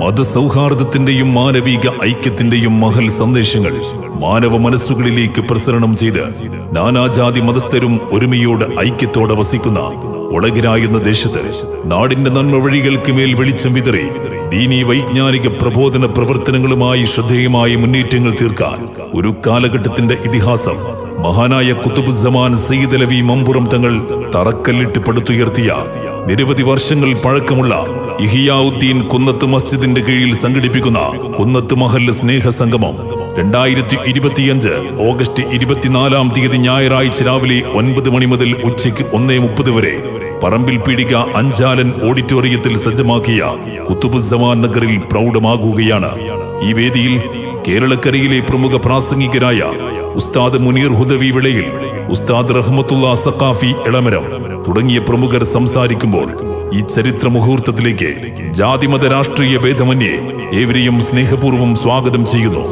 മതസൗഹാർദ്ദത്തിന്റെയും മാനവിക ഐക്യത്തിന്റെയും മഹൽ സന്ദേശങ്ങൾ മാനവ മനസ്സുകളിലേക്ക് പ്രസരണം ചെയ്ത് നാനാജാതി മതസ്ഥരും ഒരുമയോട് ഐക്യത്തോടെ വസിക്കുന്ന ഒളകിര എന്ന ദേശത്ത് നാടിന്റെ നന്മ വഴികൾക്ക് മേൽ വെളിച്ചം വിതറി ദീനീ വൈജ്ഞാനിക പ്രബോധന പ്രവർത്തനങ്ങളുമായി ശ്രദ്ധേയമായ മുന്നേറ്റങ്ങൾ തീർക്കാൻ ഒരു കാലഘട്ടത്തിന്റെ ഇതിഹാസം മഹാനായ കുത്തുബുസമാൻ സയ്യിദ് അലവി മമ്പുറം തങ്ങൾ തറക്കല്ലിട്ട് പടുത്തുയർത്തിയ നിരവധി വർഷങ്ങൾ പഴക്കമുള്ള ഇഹിയാവുദ്ദീൻ കുന്നത്ത് മസ്ജിദിന്റെ കീഴിൽ സംഘടിപ്പിക്കുന്ന കുന്നത്ത് മഹൽ സ്നേഹ സംഗമം രണ്ടായിരത്തി ഇരുപത്തിയഞ്ച് ഓഗസ്റ്റ് ഇരുപത്തിനാലാം തീയതി ഞായറാഴ്ച രാവിലെ ഒൻപത് മണി മുതൽ ഉച്ചയ്ക്ക് ഒന്നേ മുപ്പത് വരെ പറമ്പിൽ പീടിക അഞ്ചാലൻ ഓഡിറ്റോറിയത്തിൽ സജ്ജമാക്കിയ കുത്തുബുസമാൻ നഗറിൽ പ്രൗഢമാകുകയാണ്. ഈ വേദിയിൽ കേരളക്കരയിലെ പ്രമുഖ പ്രാസംഗികരായ ഉസ്താദ് മുനീർ ഹുദവി വിളയിൽ ഉസ്താദ് റഹ്മത്തുള്ള സഖാഫി ഇളമരം തുടങ്ങിയ പ്രമുഖർ സംസാരിക്കുമ്പോൾ ഈ ചരിത്ര മുഹൂർത്തത്തിലേക്ക് ജാതിമത രാഷ്ട്രീയ ഭേദമന്യേ ഏവരെയും സ്നേഹപൂർവം സ്വാഗതം ചെയ്യുന്നു.